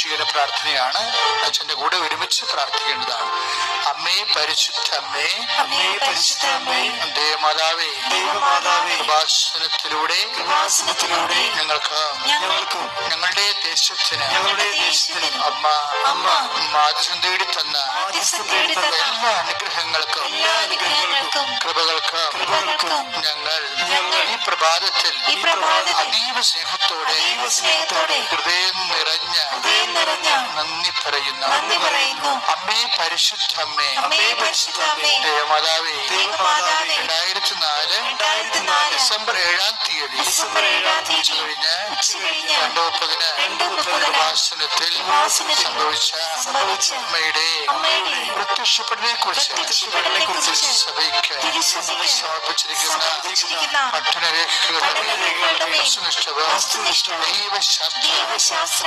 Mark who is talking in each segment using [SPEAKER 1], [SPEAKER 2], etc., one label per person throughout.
[SPEAKER 1] പ്രത്യക്ഷീകരണ പ്രാർത്ഥനയാണ്. അച്ഛന്റെ കൂടെ ഒരുമിച്ച് പ്രാർത്ഥിക്കേണ്ടതാണ്. അമ്മേ പരിശുദ്ധ അമ്മേ
[SPEAKER 2] അമ്മേ പരിശുദ്ധ അമ്മേ
[SPEAKER 1] ദേവമാതാവേ
[SPEAKER 2] ദേവമാതാവേ
[SPEAKER 1] ഉപാസനത്തിലൂടെ ഞങ്ങൾക്ക്
[SPEAKER 2] ഞങ്ങൾക്കും
[SPEAKER 1] ഞങ്ങളുടെ ദേശത്തിന്
[SPEAKER 2] ഞങ്ങളുടെ ദേശത്തിന്
[SPEAKER 1] അമ്മ
[SPEAKER 2] അമ്മ
[SPEAKER 1] മാധ്യം തേടി തന്ന എല്ലാ അനുഗ്രഹങ്ങൾക്കും
[SPEAKER 2] എല്ലാ അനുഗ്രഹങ്ങൾക്കും
[SPEAKER 1] കൃപകൾക്കും ഞങ്ങൾ ഈ പ്രഭാതത്തിൽ അതീവ സ്നേഹത്തോടെ ഹൃദയം നിറഞ്ഞ
[SPEAKER 2] നിറഞ്ഞ
[SPEAKER 1] നന്ദി പറയുന്നു.
[SPEAKER 2] നന്ദി പറയുന്നു.
[SPEAKER 1] അമ്മേ പരിശുദ്ധമ്മേ അമ്മേ
[SPEAKER 2] പരിശുദ്ധമ്മേ പരിശുദ്ധ അമ്മേ
[SPEAKER 1] ദേവമാതാവേ. രണ്ടായിരത്തി നാല്
[SPEAKER 2] രണ്ടായിരത്തി നാല്
[SPEAKER 1] ഡിസംബർ ഏഴാം തീയതി.
[SPEAKER 2] ഡിസംബർ ഏഴാം തീയതി.
[SPEAKER 1] കഴിഞ്ഞ്
[SPEAKER 2] ഉച്ചകഴിഞ്ഞ്
[SPEAKER 1] രണ്ടു മുപ്പതിന്
[SPEAKER 2] രണ്ട് മുപ്പതിന്
[SPEAKER 1] ഉപാസനത്തിൽ സംഭവിച്ച
[SPEAKER 2] സംഭവിച്ച
[SPEAKER 1] അമ്മയുടെ
[SPEAKER 2] അമ്മയുടെ
[SPEAKER 1] പ്രത്യക്ഷപ്പെടലിനെ കുറിച്ച്
[SPEAKER 2] പ്രത്യക്ഷപ്പെടലിനെക്കുറിച്ച്
[SPEAKER 1] സഭയ്ക്ക്
[SPEAKER 2] തിരുസഭയ്ക്ക്
[SPEAKER 1] സമർപ്പിച്ചിരിക്കുന്ന പഠനരേഖകളുടെ
[SPEAKER 2] വസ്തുനിഷ്ഠ
[SPEAKER 1] ദൈവശാസ്ത്ര
[SPEAKER 2] ദൈവശാസ്ത്ര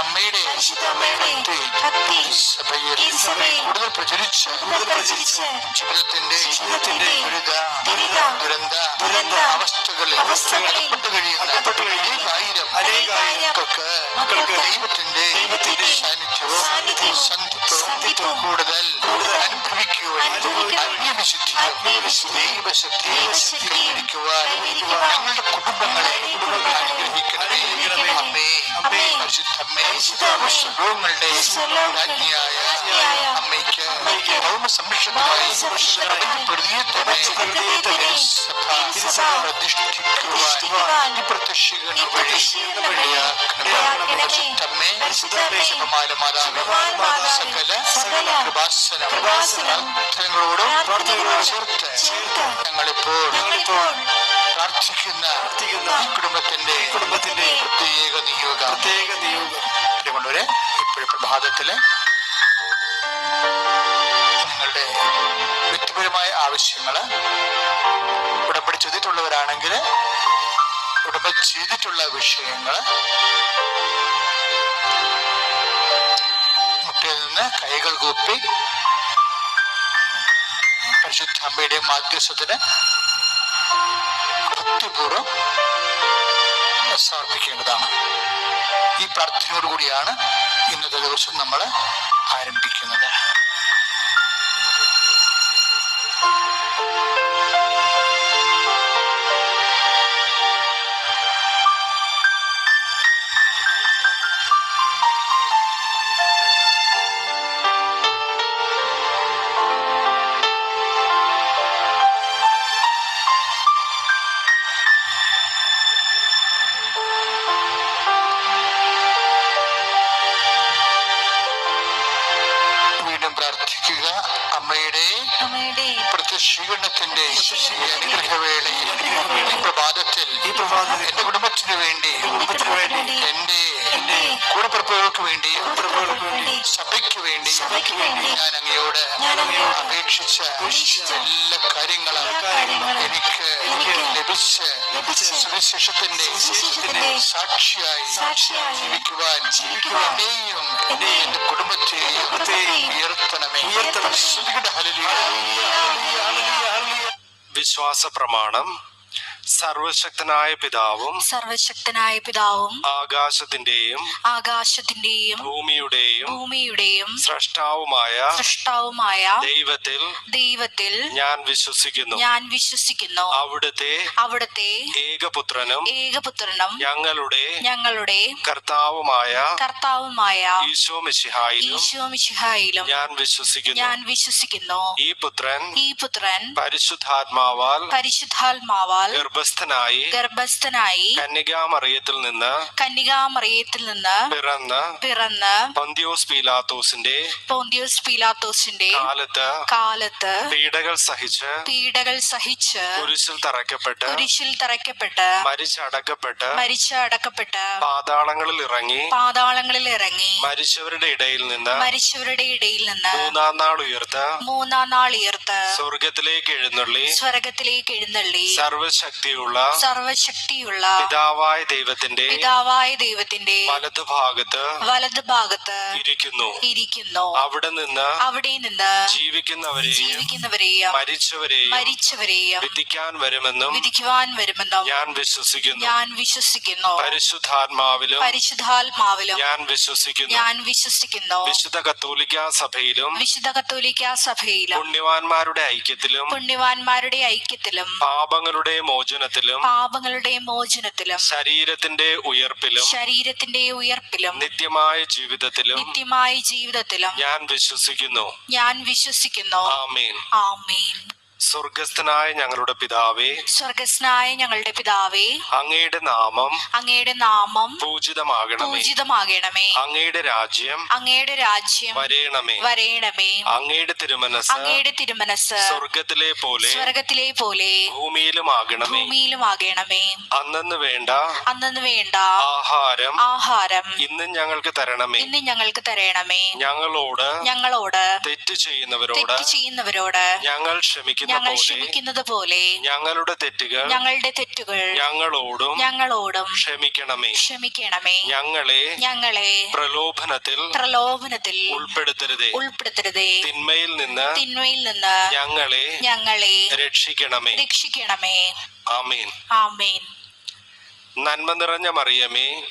[SPEAKER 1] അമ്മയുടെ ഭക്തി സഭയിൽ കൂടുതൽ പ്രചരിച്ച് ജീവിതത്തിന്റെ
[SPEAKER 2] ജീവിതത്തിന്റെ
[SPEAKER 1] ദുരന്ത അവസ്ഥകളിൽ അകപ്പെട്ടു കഴിയുന്ന
[SPEAKER 2] ആയിരം
[SPEAKER 1] മക്കൾക്ക് ദൈവത്തിന്റെ സാന്നിധ്യവും സന്ധിത്വവും കൂടുതൽ അനുഭവിക്കുവാൻ കൈവരിക്കുവാൻ
[SPEAKER 2] കൈവരിക്കുവാൻ
[SPEAKER 1] ഞങ്ങളുടെ കുടുംബങ്ങളെ അനുഗ്രഹിക്കണമേ. അമ്മേ പരിശുദ്ധമ്മേ
[SPEAKER 2] പരിശുദ്ധ അമ്മേ,
[SPEAKER 1] രാജ്ഞിയായ അമ്മയ്ക്ക് ഭൗമ സംരക്ഷണത്തിനായി പ്രതിയെ തന്നെ. പ്രതിഷ്ഠിക്കുവാൻ ഈ പ്രത്യക്ഷീകരണ വഴി മാതാവേ, സകല കൃപാസനം പ്രാർത്ഥനകളോടും ചേർത്ത് ഞങ്ങളിപ്പോൾ പ്രാർത്ഥിക്കുന്ന കുടുംബത്തിന്റെ
[SPEAKER 2] കുടുംബത്തിന്റെ
[SPEAKER 1] പ്രത്യേക നിയോഗ.
[SPEAKER 2] പ്രത്യേക നിയോഗ.
[SPEAKER 1] പ്രിയമുള്ളവരെ ഇപ്പോഴും പ്രഭാതത്തിൽ നിങ്ങളുടെ വ്യക്തിപരമായ ആവശ്യങ്ങൾ ഉടമ്പടി ചെയ്തിട്ടുള്ളവരാണെങ്കിൽ ഉടമ്പടി ചെയ്തിട്ടുള്ള വിഷയങ്ങൾ മുട്ടയിൽ നിന്ന് കൈകൾ കൂപ്പി പരിശുദ്ധ അമ്മയുടെ മാധ്യസ്ഥത്തിന് ഭക്തിപൂർവം സമർപ്പിക്കേണ്ടതാണ്. ഈ പ്രാർത്ഥനയോടുകൂടിയാണ് ഇന്നത്തെ ദിവസം നമ്മൾ ആരംഭിക്കുന്നത്. പ്രത്യക്ഷീകരണത്തിന്റെ ഈ അനുഗ്രഹവേളയിൽ ഈ പ്രഭാതത്തിൽ
[SPEAKER 2] ഈ പ്രഭാതത്തിൽ
[SPEAKER 1] എന്റെ കുടുംബത്തിനു വേണ്ടി
[SPEAKER 2] കുടുംബത്തിനു വേണ്ടി
[SPEAKER 1] വേണ്ടി ഞാൻ അങ്ങയോട് അപേക്ഷിച്ച എല്ലാ കാര്യങ്ങളും എനിക്ക് ലഭിച്ച് സുവിശേഷത്തിന്റെ സാക്ഷിയായി ജീവിക്കുവാൻ എന്നെയും എന്റെ കുടുംബത്തെയും
[SPEAKER 2] കുടുംബത്തെയും
[SPEAKER 1] ഉയർത്തണമേ. ഹല്ലേലൂയ.
[SPEAKER 3] വിശ്വാസ പ്രമാണം സർവശക്തനായ പിതാവും
[SPEAKER 2] സർവശക്തനായ പിതാവും
[SPEAKER 3] ആകാശത്തിന്റെയും
[SPEAKER 2] ആകാശത്തിന്റെയും
[SPEAKER 3] ഭൂമിയുടെയും
[SPEAKER 2] ഭൂമിയുടെയും
[SPEAKER 3] സൃഷ്ടാവുമായ
[SPEAKER 2] സൃഷ്ടാവുമായ
[SPEAKER 3] ദൈവത്തിൽ
[SPEAKER 2] ദൈവത്തിൽ
[SPEAKER 3] ഞാൻ വിശ്വസിക്കുന്നു.
[SPEAKER 2] ഞാൻ വിശ്വസിക്കുന്നു.
[SPEAKER 3] അവിടുത്തെ
[SPEAKER 2] അവിടുത്തെ
[SPEAKER 3] ഏകപുത്രനും
[SPEAKER 2] ഏകപുത്രനും
[SPEAKER 3] ഞങ്ങളുടെ
[SPEAKER 2] ഞങ്ങളുടെ
[SPEAKER 3] കർത്താവുമായ
[SPEAKER 2] കർത്താവുമായ
[SPEAKER 3] ഈശോ മിശിഹായിലും
[SPEAKER 2] ഈശോ മിശിഹായിലും
[SPEAKER 3] ഞാൻ വിശ്വസിക്കുന്നു.
[SPEAKER 2] ഞാൻ വിശ്വസിക്കുന്നു.
[SPEAKER 3] ഈ പുത്രൻ
[SPEAKER 2] ഈ പുത്രൻ
[SPEAKER 3] പരിശുദ്ധാത്മാവാൽ
[SPEAKER 2] പരിശുദ്ധാത്മാവാൽ
[SPEAKER 3] ഗർഭസ്ഥനായി
[SPEAKER 2] ഗർഭസ്ഥനായി
[SPEAKER 3] കന്യകാമറിയത്തിൽ നിന്ന്
[SPEAKER 2] കന്യകാമറിയത്തിൽ നിന്ന്
[SPEAKER 3] പിറന്ന്
[SPEAKER 2] പിറന്ന്
[SPEAKER 3] പൊന്തിയോസ് പീലാത്തോസിന്റെ
[SPEAKER 2] പൊന്തിയോസ് പീലാത്തോസിന്റെ
[SPEAKER 3] കാലത്ത്
[SPEAKER 2] കാലത്ത്
[SPEAKER 3] പീഡകൾ സഹിച്ച്
[SPEAKER 2] പീഡകൾ സഹിച്ച്
[SPEAKER 3] കുരിശിൽ തറയ്ക്കപ്പെട്ട്
[SPEAKER 2] കുരിശിൽ തറയ്ക്കപ്പെട്ട്
[SPEAKER 3] മരിച്ചടക്കപ്പെട്ട്
[SPEAKER 2] മരിച്ചടക്കപ്പെട്ട്
[SPEAKER 3] പാതാളങ്ങളിൽ ഇറങ്ങി
[SPEAKER 2] പാതാളങ്ങളിൽ ഇറങ്ങി
[SPEAKER 3] മരിച്ചവരുടെ ഇടയിൽ നിന്ന്
[SPEAKER 2] മരിച്ചവരുടെ ഇടയിൽ നിന്ന്
[SPEAKER 3] മൂന്നാം നാൾ ഉയർത്ത്
[SPEAKER 2] മൂന്നാം നാൾ ഉയർത്ത്
[SPEAKER 3] സ്വർഗത്തിലേക്ക് എഴുന്നള്ളി
[SPEAKER 2] സ്വർഗത്തിലേക്ക് എഴുന്നള്ളി
[SPEAKER 3] സർവശക്തിയുള്ള
[SPEAKER 2] സർവശക്തിയുള്ള
[SPEAKER 3] പിതാവായ ദൈവത്തിന്റെ
[SPEAKER 2] പിതാവായ ദൈവത്തിന്റെ
[SPEAKER 3] വലതുഭാഗത്ത്
[SPEAKER 2] വലതു ഭാഗത്ത്
[SPEAKER 3] ഇരിക്കുന്നു.
[SPEAKER 2] ഇരിക്കുന്നു.
[SPEAKER 3] അവിടെ നിന്ന്
[SPEAKER 2] അവിടെ നിന്ന്
[SPEAKER 3] ജീവിക്കുന്നവരെയും
[SPEAKER 2] ജീവിക്കുന്നവരെയും
[SPEAKER 3] മരിച്ചവരെയും
[SPEAKER 2] മരിച്ചവരെയും
[SPEAKER 3] വിധിക്കാൻ വരുമെന്നും
[SPEAKER 2] വിധിക്കുവാൻ വരുമെന്നും
[SPEAKER 3] ഞാൻ വിശ്വസിക്കുന്നു.
[SPEAKER 2] ഞാൻ വിശ്വസിക്കുന്നു.
[SPEAKER 3] പരിശുദ്ധാത്മാവിലും
[SPEAKER 2] പരിശുദ്ധാത്മാവിലും
[SPEAKER 3] ഞാൻ വിശ്വസിക്കുന്നു.
[SPEAKER 2] ഞാൻ വിശ്വസിക്കുന്നു.
[SPEAKER 3] വിശുദ്ധ കത്തോലിക്ക സഭയിലും
[SPEAKER 2] വിശുദ്ധ കത്തോലിക്ക സഭയിലും
[SPEAKER 3] പുണ്യവാന്മാരുടെ ഐക്യത്തിലും
[SPEAKER 2] പുണ്യവാന്മാരുടെ ഐക്യത്തിലും
[SPEAKER 3] പാപങ്ങളുടെ മോചനത്തിലും
[SPEAKER 2] പാപങ്ങളുടെ മോചനത്തിലും
[SPEAKER 3] ശരീരത്തിന്റെ ഉയർപ്പിലും
[SPEAKER 2] ശരീരത്തിന്റെ ഉയർപ്പിലും
[SPEAKER 3] നിത്യമായ ജീവിതത്തിലും
[SPEAKER 2] നിത്യമായ ജീവിതത്തിലും
[SPEAKER 3] ഞാൻ വിശ്വസിക്കുന്നു.
[SPEAKER 2] ഞാൻ വിശ്വസിക്കുന്നു.
[SPEAKER 3] ആമീൻ.
[SPEAKER 2] ആമീൻ.
[SPEAKER 3] സ്വർഗസ്ഥനായ ഞങ്ങളുടെ പിതാവേ
[SPEAKER 2] സ്വർഗസ്നായ ഞങ്ങളുടെ പിതാവേ
[SPEAKER 3] അങ്ങയുടെ നാമം
[SPEAKER 2] അങ്ങയുടെ നാമം
[SPEAKER 3] പൂജിതമാകണമേ.
[SPEAKER 2] പൂജിതമാകണമേ.
[SPEAKER 3] അങ്ങയുടെ രാജ്യം
[SPEAKER 2] അങ്ങയുടെ രാജ്യം
[SPEAKER 3] വരേണമേ
[SPEAKER 2] വരേണമേ
[SPEAKER 3] അങ്ങയുടെ തിരുമനസ്
[SPEAKER 2] അങ്ങയുടെ തിരുമനസ്
[SPEAKER 3] സ്വർഗത്തിലെ പോലെ
[SPEAKER 2] സ്വർഗത്തിലെ പോലെ
[SPEAKER 3] ഭൂമിയിലും ആകണമേ
[SPEAKER 2] ഭൂമിയിലും ആകണമേ
[SPEAKER 3] അന്നു വേണ്ട
[SPEAKER 2] അന്നു വേണ്ട
[SPEAKER 3] ആഹാരം
[SPEAKER 2] ആഹാരം
[SPEAKER 3] ഇന്ന് ഞങ്ങൾക്ക് തരണമേ.
[SPEAKER 2] ഇന്ന് ഞങ്ങൾക്ക് തരണമേ.
[SPEAKER 3] ഞങ്ങളോട്
[SPEAKER 2] ഞങ്ങളോട്
[SPEAKER 3] തെറ്റ് ചെയ്യുന്നവരോട്
[SPEAKER 2] തെറ്റ് ചെയ്യുന്നവരോട്
[SPEAKER 3] ഞങ്ങൾ ക്ഷമിക്കുന്ന.
[SPEAKER 2] ഞങ്ങൾ ക്ഷമിക്കുന്നത് പോലെ
[SPEAKER 3] ഞങ്ങളുടെ തെറ്റുകൾ
[SPEAKER 2] ഞങ്ങളുടെ തെറ്റുകൾ
[SPEAKER 3] ഞങ്ങളോടും
[SPEAKER 2] ഞങ്ങളോടും
[SPEAKER 3] ക്ഷമിക്കണമേ.
[SPEAKER 2] ക്ഷമിക്കണമേ.
[SPEAKER 3] ഞങ്ങളെ
[SPEAKER 2] ഞങ്ങളെ
[SPEAKER 3] പ്രലോഭനത്തിൽ
[SPEAKER 2] പ്രലോഭനത്തിൽ
[SPEAKER 3] ഉൾപ്പെടുത്തരുതേ.
[SPEAKER 2] ഉൾപ്പെടുത്തരുതേ.
[SPEAKER 3] തിന്മയിൽ നിന്ന്
[SPEAKER 2] തിന്മയിൽ നിന്ന്
[SPEAKER 3] ഞങ്ങളെ
[SPEAKER 2] ഞങ്ങളെ
[SPEAKER 3] രക്ഷിക്കണമേ.
[SPEAKER 2] രക്ഷിക്കണമേ.
[SPEAKER 3] ആമീൻ.
[SPEAKER 2] ആമേൻ.
[SPEAKER 3] നന്മ നിറഞ്ഞ മറിയമേ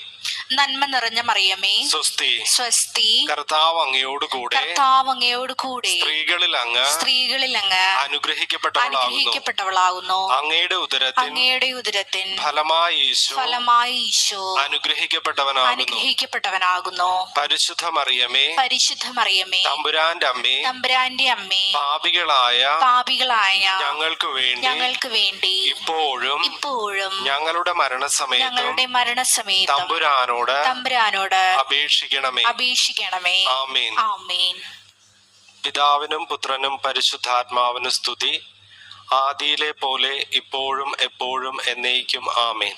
[SPEAKER 2] നന്മ നിറഞ്ഞ മറിയമേ.
[SPEAKER 3] സ്വസ്തി.
[SPEAKER 2] സ്വസ്തി.
[SPEAKER 3] കർത്താവ് അങ്ങയോട് കൂടെ.
[SPEAKER 2] കർത്താവ് അങ്ങയോട് കൂടെ.
[SPEAKER 3] സ്ത്രീകളിൽ അങ്ങ്
[SPEAKER 2] സ്ത്രീകളിൽ അങ്ങ് അനുഗ്രഹിക്കപ്പെട്ടവളാകുന്നു.
[SPEAKER 3] അങ്ങയുടെ ഉദരത്തിൻ
[SPEAKER 2] അങ്ങയുടെ ഉദരത്തിൻ
[SPEAKER 3] ഫലമായി ഈശോ
[SPEAKER 2] ഫലമായി ഈശോ
[SPEAKER 3] അനുഗ്രഹിക്കപ്പെട്ടവനാകുന്നു.
[SPEAKER 2] അനുഗ്രഹിക്കപ്പെട്ടവനാകുന്നു.
[SPEAKER 3] പരിശുദ്ധ മറിയമേ
[SPEAKER 2] പരിശുദ്ധ മറിയമേ
[SPEAKER 3] തമ്പുരാന്റെ അമ്മേ
[SPEAKER 2] തമ്പുരാന്റെ അമ്മേ
[SPEAKER 3] പാപികളായ
[SPEAKER 2] പാപികളായ
[SPEAKER 3] ഞങ്ങൾക്ക് വേണ്ടി
[SPEAKER 2] ഞങ്ങൾക്ക് വേണ്ടി
[SPEAKER 3] ഇപ്പോഴും
[SPEAKER 2] ഇപ്പോഴും
[SPEAKER 3] ഞങ്ങളുടെ മരണസമയത്തും
[SPEAKER 2] ഞങ്ങളുടെ മരണസമയത്ത്
[SPEAKER 3] തമ്പുരാനോട്
[SPEAKER 2] തമ്പുരാനോട്
[SPEAKER 3] അപേക്ഷിക്കണമേ.
[SPEAKER 2] അപേക്ഷിക്കണമേ.
[SPEAKER 3] ആമീൻ.
[SPEAKER 2] ആമേൻ.
[SPEAKER 3] പിതാവിനും പുത്രനും പരിശുദ്ധാത്മാവിനും സ്തുതി. ആദിയിലെ പോലെ ഇപ്പോഴും എപ്പോഴും എന്നേക്കും ആമേൻ.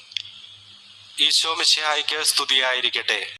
[SPEAKER 3] ഈശോ മിശിഹായിക്ക് സ്തുതിയായിരിക്കട്ടെ.